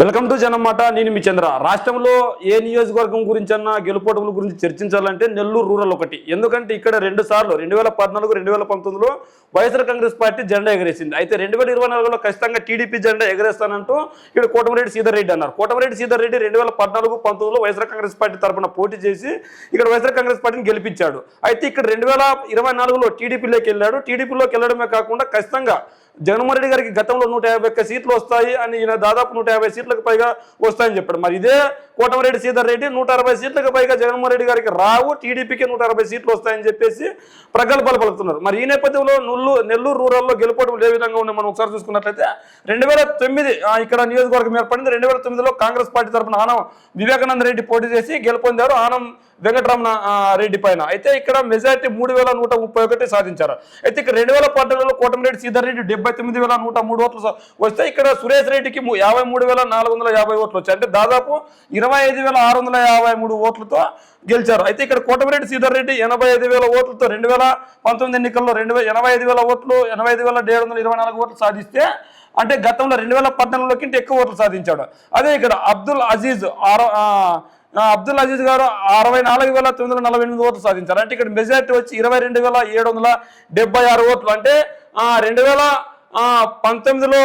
Welcome to జనమాట నేను మీ చంద్ర. రాష్ట్రంలో ఏ నియోజకవర్గం గురించి అన్నా గెలుపోవడం గురించి చర్చించాలంటే నెల్లూరు రూరల్ ఒకటి. ఎందుకంటే ఇక్కడ రెండు సార్లు రెండు వేల పద్నాలుగు రెండు వేల పంతొమ్మిదిలో వైఎస్ఆర్ కాంగ్రెస్ పార్టీ జెండా ఎగరేసింది. అయితే రెండు వేల ఇరవై నాలుగులో ఖచ్చితంగా టీడీపీ జెండా ఎగరేస్తానంటూ ఇక్కడ కోటమిరెడ్డి సీధర్ రెడ్డి అన్నారు. కోటమిరెడ్డి సీధర్ రెడ్డి రెండు వేల పద్నాలుగు పంతొమ్మిదిలో వైఎస్ఆర్ కాంగ్రెస్ పార్టీ తరఫున పోటీ చేసి ఇక్కడ వైఎస్ఆర్ కాంగ్రెస్ పార్టీని గెలిపించాడు. అయితే ఇక్కడ రెండు వేల ఇరవై నాలుగులో టీడీపీలోకి వెళ్ళాడు. టీడీపీలోకి వెళ్ళడమే కాకుండా ఖచ్చితంగా జగన్మోహన్ రెడ్డి గారికి గతంలో నూట యాభై ఒక్క సీట్లు వస్తాయి అని ఈయన దాదాపు నూట యాభై సీట్లకు పైగా వస్తాయని చెప్పాడు. మరి ఇదే కోటమిరెడ్డి సీధర్ రెడ్డి నూట అరవై సీట్లకు పైగా జగన్మోహన్ రెడ్డి గారికి రావు టీడీపీకి నూట అరవై సీట్లు వస్తాయని చెప్పేసి ప్రగల్భాలు పలుకుతున్నారు. మరి ఈ నేపథ్యంలో నుల్లు నెల్లూరు రూరల్లో గెలుపోవడం ఏ విధంగా ఉన్నాయి? మనం ఒకసారి చూసుకున్నట్లయితే రెండు వేల తొమ్మిది ఇక్కడ నియోజకవర్గం ఏర్పడింది. రెండు వేల తొమ్మిదిలో కాంగ్రెస్ పార్టీ తరఫున ఆనం వివేకానంద రెడ్డి పోటీ చేసి గెలుపొందారు. ఆనం వెంకటరమణ ఆ, రెడ్డి పైన. అయితే ఇక్కడ మెజార్టీ మూడు వేల నూట ముప్పై ఒకటి సాధించారు. అయితే ఇక్కడ రెండు వేల పద్నాలుగులో కోటమిరెడ్డి సీధర్ రెడ్డి డెబ్బై తొమ్మిది వేల నూట మూడు ఓట్లు వస్తే ఇక్కడ సురేష్ రెడ్డికి యాభై మూడు వేల నాలుగు వందల యాభై ఓట్లు వచ్చాయి. అంటే దాదాపు ఇరవై ఐదు వేల ఆరు వందల యాభై మూడు ఓట్లతో గెలిచారు. అయితే ఇక్కడ కోటమిరెడ్డి శ్రీధర్ రెడ్డి ఎనభై ఐదు వేల ఓట్లతో రెండు వేల పంతొమ్మిది ఎన్నికల్లో రెండు వేల ఎనభై ఐదు వేల ఓట్లు ఎనభై ఐదు వేల ఏడు వందల ఇరవై నాలుగు ఓట్లు సాధిస్తే అంటే గతంలో రెండు వేల పద్నాలుగులో కంటే ఎక్కువ ఓట్లు సాధించాడు. అదే ఇక్కడ అబ్దుల్ అజీజ్ ఆరో ఆ, అబ్దుల్ అజీజ్ గారు అరవై నాలుగు వేల తొమ్మిది వందల నలభై ఎనిమిది ఓట్లు సాధించారు. అంటే ఇక్కడ మెజార్టీ వచ్చి ఇరవై రెండు వేల ఏడు వందల డెబ్బై ఆరు ఓట్లు. అంటే రెండు వేల పంతొమ్మిదిలో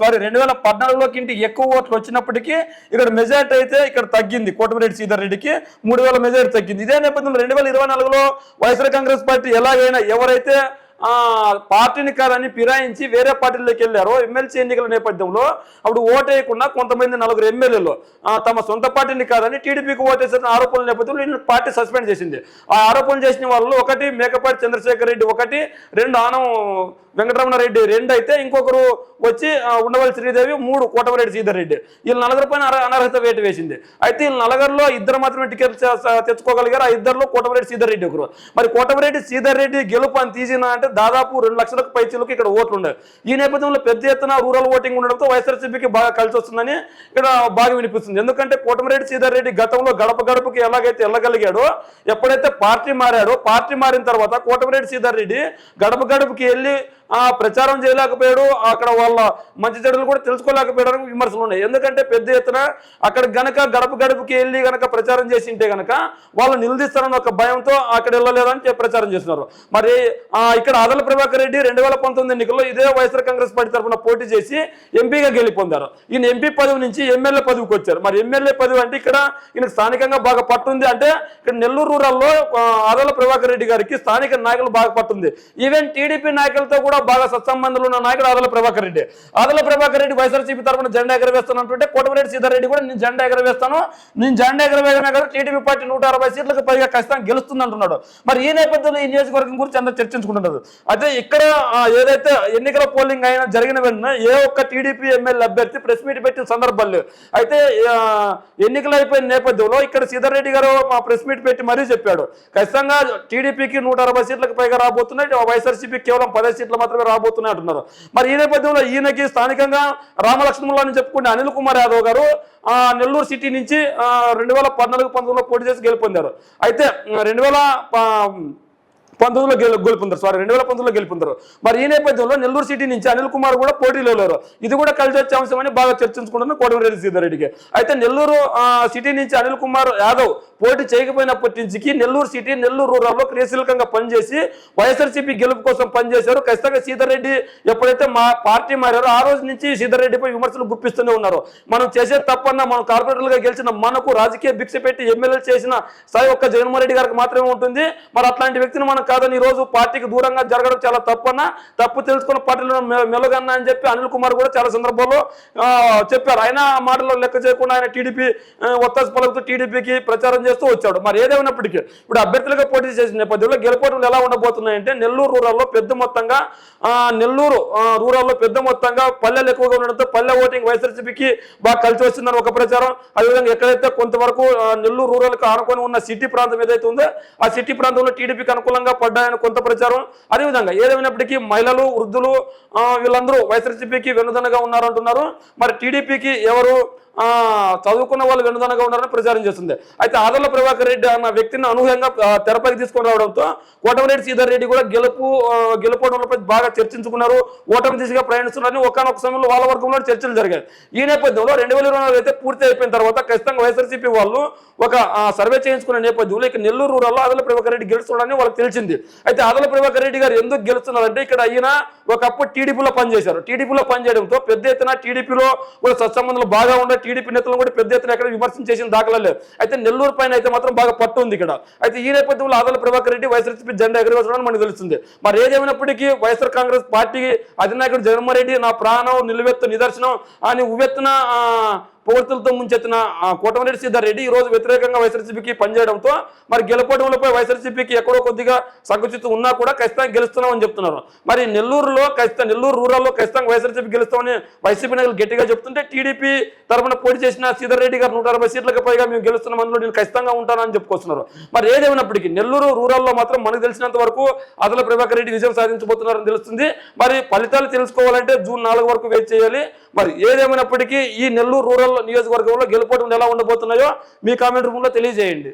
సారీ రెండు వేల పద్నాలుగులో కింటి ఎక్కువ ఓట్లు వచ్చినప్పటికీ ఇక్కడ మెజార్టీ అయితే ఇక్కడ తగ్గింది. కోటమిరెడ్డి శ్రీధర్ రెడ్డికి మూడు వేల మెజార్టీ తగ్గింది. ఇదే నేపథ్యంలో రెండు వేల ఇరవై నాలుగులో వైఎస్ఆర్ కాంగ్రెస్ పార్టీ ఎలాగైనా ఎవరైతే పార్టీని కాదని ఫిరాయించి వేరే పార్టీలోకి వెళ్ళారో ఎమ్మెల్సీ ఎన్నికల నేపథ్యంలో అప్పుడు ఓటేయకుండా కొంతమంది నలుగురు ఎమ్మెల్యేలు తమ సొంత పార్టీని కాదని టీడీపీకి ఓటేసిన ఆరోపణల నేపథ్యంలో ఈయన పార్టీ సస్పెండ్ చేసింది. ఆ ఆరోపణలు చేసిన వాళ్ళు ఒకటి మేకపాటి చంద్రశేఖర్ రెడ్డి ఒకటి రెండు ఆనం వెంకటరమణారెడ్డి రెండు అయితే ఇంకొకరు వచ్చి ఉండవల్లి శ్రీదేవి మూడు కోటమరెడ్డి శ్రీధర్ రెడ్డి. వీళ్ళు నలుగురు పైన అనర్హత వేటు వేసింది. అయితే వీళ్ళు నలుగురులో ఇద్దరు మాత్రమే టికెట్ తెచ్చుకోగలిగారు? ఆ ఇద్దరులో కోటమరెడ్డి శ్రీధర్ రెడ్డి ఒకరు. మరి కోటమిరెడ్డి శ్రీధర్ రెడ్డి గెలుపు అని తీసిన అంటే దాదాపు రెండు లక్షలకు పైచీలకు ఇక్కడ ఓట్లు ఉండేవి ఈ నేపథ్యంలో పెద్ద ఎత్తున రూరల్ ఓటింగ్ ఉండడంతో వైఎస్ఆర్సీపీకి బాగా కలిసి వస్తుందని ఇక్కడ బాగా వినిపిస్తుంది. ఎందుకంటే కోటమరెడ్డి శ్రీధర్ రెడ్డి గతంలో గడప గడపకి ఎలాగైతే వెళ్ళగలిగాడో ఎప్పుడైతే పార్టీ మారాడో పార్టీ మారిన తర్వాత కోటమరెడ్డి శ్రీధర్ రెడ్డి గడప గడపకి వెళ్ళి ఆ ప్రచారం చేయలేకపోయాడు. అక్కడ వాళ్ళ మంచి చెడులు కూడా తెలుసుకోలేకపోయాడు విమర్శలు ఉన్నాయి. ఎందుకంటే పెద్ద ఎత్తున అక్కడ గనక గడప గడపకి వెళ్ళి గనక ప్రచారం చేసి ఉంటే గనక వాళ్ళు నిలదీస్తారన్న ఒక భయంతో అక్కడ వెళ్ళలేదని చెప్పి ప్రచారం చేస్తున్నారు. మరి ఆ, ఇక్కడ ఆదల ప్రభాకర్ రెడ్డి రెండు వేల పంతొమ్మిది ఎన్నికల్లో ఇదే వైఎస్ఆర్ కాంగ్రెస్ పార్టీ తరఫున పోటీ చేసి ఎంపీగా గెలిపొందారు. ఈయన ఎంపీ పదవి నుంచి ఎమ్మెల్యే పదవికి వచ్చారు. మరి ఎమ్మెల్యే పదవి అంటే ఇక్కడ ఈయనకు స్థానికంగా బాగా పట్టుంది అంటే ఇక్కడ నెల్లూరు రూరల్లో ఆదల ప్రభాకర్ రెడ్డి గారికి స్థానిక నాయకులు బాగా పట్టుంది. ఈవెన్ టీడీపీ నాయకులతో కూడా బాగా సత్సంబంధులు ఉన్న నాయకుడు ఆదల ప్రభాకర్ రెడ్డి. ఆదల ప్రభాకర్ రెడ్డి వైఎస్ఆర్సీపీ తరఫున జెండా ఎగరవేస్తానంటుంటే కోటమిరెడ్డి సీతారెడ్డి రెడ్డి కూడా నేను జెండా ఎగరవేస్తాను. నేను జెండా ఎగరవేయడమే కదా టీడీపీ పార్టీ నూట అరవై సీట్లకు పైగా ఖచ్చితంగా గెలుస్తుంది అంటున్నాడు మరి ఈ నేపథ్యంలో ఈ నియోజకవర్గం గురించి అందరూ చర్చించుకుంటున్నారు. అయితే ఇక్కడ ఏదైతే ఎన్నికల పోలింగ్ అయినా జరిగిన వెంటనే ఏ ఒక్క టీడీపీ ఎమ్మెల్యే అభ్యర్థి ప్రెస్ మీట్ పెట్టిన సందర్భాలు అయితే ఆ, ఎన్నికలు అయిపోయిన నేపథ్యంలో ఇక్కడ సీతారెడ్డి రెడ్డి గారు మా ప్రెస్ మీట్ పెట్టి మరీ చెప్పాడు. ఖచ్చితంగా టీడీపీకి నూట అరవై సీట్లకు పైగా రాబోతున్నాయి. వైఎస్ఆర్సీపీ కేవలం పదహైదు సీట్ల మాత్రమే రాబోతున్నాయి అంటున్నారు. మరి ఈ నేపథ్యంలో ఈయనకి స్థానికంగా రామలక్ష్మణులు అని చెప్పుకునే అనిల్ కుమార్ యాదవ్ గారు నెల్లూరు సిటీ నుంచి రెండు వేల పద్నాలుగు పంతొమ్మిదిలో పోటీ చేసి గెలుపొందారు. అయితే రెండు వేల పంతొమ్మిదిలో గెలు గెలుపొందారు. సారీ రెండు వేల పంతొమ్మిదిలో గెలుపొందారు. మరి ఈ నేపథ్యంలో నెల్లూరు సిటీ నుంచి అనిల్ కుమార్ కూడా పోటీలో లేరు. ఇది కూడా కలిసి వచ్చే అంశం అని బాగా చర్చించుకుంటున్నారు కోటమిరెడ్డి సీతారెడ్డికి అయితే నెల్లూరు సిటీ నుంచి అనిల్ కుమార్ యాదవ్ పోటీ చేయకపోయినప్పటి నుంచి నెల్లూరు సిటీ నెల్లూరు రూరల్లో క్రియాశీలకంగా పనిచేసి వైఎస్ఆర్సీపీ గెలుపు కోసం పనిచేశారు. ఖచ్చితంగా సీతారెడ్డి ఎప్పుడైతే మా పార్టీ మారారో ఆ రోజు నుంచి సీతారెడ్డిపై విమర్శలు గుప్పిస్తూనే ఉన్నారు. మనం చేసే తప్పన్నా మనం కార్పొరేటర్లుగా గెలిచిన మనకు రాజకీయ భిక్ష పెట్టి ఎమ్మెల్యేలు చేసిన స్థాయి ఒక్క జగన్మోహన్ రెడ్డి గారికి మాత్రమే ఉంటుంది. మరి అట్లాంటి వ్యక్తిని మనం కాదని ఈ రోజు పార్టీకి దూరంగా జరగడం చాలా తప్పన్నా తప్పు తెలుసుకున్న పార్టీలో మెలగన్న మెలుగన్నా అని చెప్పి అనిల్ కుమార్ కూడా చాలా సందర్భాల్లో చెప్పారు. ఆయన ఆ మాటలో లెక్క చేయకుండా ఆయన టీడీపీ ఒత్తాసు పలుకుతూ టీడీపీకి ప్రచారం చేస్తూ వచ్చాడు. మరి ఏదేమైనప్పటికీ ఇప్పుడు అభ్యర్థులుగా పోటీ చేసిన నేపథ్యంలో గెలుపోవడం ఎలా ఉండబోతున్నాయంటే నెల్లూరు రూరల్లో పెద్ద మొత్తంగా నెల్లూరు రూరల్లో పెద్ద మొత్తంగా పల్లెలు ఎక్కువగా ఉండడంతో పల్లె ఓటింగ్ వైఎస్ఆర్సీపీకి బాగా కలిసి వస్తుందని ఒక ప్రచారం. అదేవిధంగా ఎక్కడైతే కొంతవరకు నెల్లూరు రూరల్కి ఆనుకొని ఉన్న సిటీ ప్రాంతం ఏదైతే ఉందో ఆ సిటీ ప్రాంతంలో టీడీపీకి అనుకూలంగా పడ్డాయని కొంత ప్రచారం. అదేవిధంగా ఏదేమైనప్పటికీ మహిళలు వృద్ధులు వీళ్ళందరూ వైఎస్ఆర్సీపీకి వెనుదనగా ఉన్నారంటున్నారు. మరి టీడీపీకి ఎవరు చదువుకున్న వాళ్ళు వెనుదనగా ఉన్నారని ప్రచారం చేస్తుంది. అయితే ఆదర్ల ప్రభాకర్ రెడ్డి అన్న వ్యక్తిని అనూహ్యంగా తెరపైకి తీసుకొని రావడంతో కోటమిరెడ్డి శ్రీధర్ రెడ్డి కూడా గెలుపు గెలుపడంపై బాగా చర్చించుకున్నారు. ఓటమి దిశగా ప్రయాణిస్తున్నారని ఒకనొక సమయంలో వాళ్ళ వర్గంలో చర్చలు జరిగాయి. ఈ నేపథ్యంలో రెండు వేల ఇరవై అయితే పూర్తి అయిపోయిన తర్వాత ఖచ్చితంగా వైఎస్ఆర్సీపీ వాళ్ళు ఒక సర్వే చేయించుకునే నేపథ్యంలో ఇక నెల్లూరు రూరల్లో ఆదల ప్రభాకర్ రెడ్డి గెలుస్తున్నాడని వాళ్ళకి తెలిసింది. అయితే ఆదల ప్రభాకర్ రెడ్డి గారు ఎందుకు గెలుస్తున్నారంటే ఇక్కడ ఈయన ఒకప్పుడు టీడీపీలో పనిచేశారు. టీడీపీలో పనిచేయడంతో పెద్ద ఎత్తున టీడీపీలో కూడా సత్సంబంధాలు బాగా ఉండే టీడీపీ నేతలను కూడా పెద్ద ఎత్తున ఎక్కడ విమర్శన చేసిన దాఖలాలు అయితే నెల్లూరు పైన అయితే మాత్రం బాగా పట్టు ఉంది ఇక్కడ. అయితే ఈ నేపథ్యంలో ఆదల ప్రభాకర్ రెడ్డి వైఎస్ఆర్సీపీ జెండా ఎగరవేసడం మనకు తెలుస్తుంది. మరి ఏదేమైనప్పటికీ వైఎస్ఆర్ కాంగ్రెస్ పార్టీ అధినాయకుడు జగన్మోహన్ రెడ్డి నా ప్రాణం నిలువెత్తు నిదర్శనం అని ఉవ్వెత్తున పోర్తులతో ముంచెత్తిన ఆ, కోటమిరెడ్డి సిద్ధారెడ్డి రెడ్డి రోజు వ్యతిరేకంగా వైఎస్ఆర్సీపీకి పనిచేయడంతో మరి గెలుపోవడంపై వైఎస్ఆర్సీపీకి ఎక్కడో కొద్దిగా సంకుచితం ఉన్నా కూడా ఖచ్చితంగా గెలుస్తున్నామని చెప్తున్నారు. మరి నెల్లూరులో ఖచ్చితంగా నెల్లూరు రూరల్లో ఖచ్చితంగా వైఎస్ఆర్సీపీ గెలుస్తామని వైసీపీ నేతలు గట్టిగా చెప్తుంటే టీడీపీ తరఫున పోటీ చేసిన శ్రీధర్ రెడ్డి గారు నూట అరవై సీట్లకు పైగా మేము గెలుస్తున్నాం అందులో నేను ఖచ్చితంగా ఉంటానని చెప్పుకొస్తున్నారు. మరి ఏదేమైనప్పటికీ నెల్లూరు రూరల్లో మాత్రం మనకు తెలిసినంత వరకు అదల ప్రభాకర్ రెడ్డి విజయం సాధించబోతున్నారని తెలుస్తుంది. మరి ఫలితాలు తెలుసుకోవాలంటే జూన్ నాలుగు వరకు వెయిట్ చేయాలి. మరి ఏదేమైనప్పటికీ ఈ నెల్లూరు రూరల్ నియోజకవర్గంలో గెలుపోవడం ఎలా ఉండబోతున్నాయో మీ కామెంట్ రూపంలో తెలియజేయండి.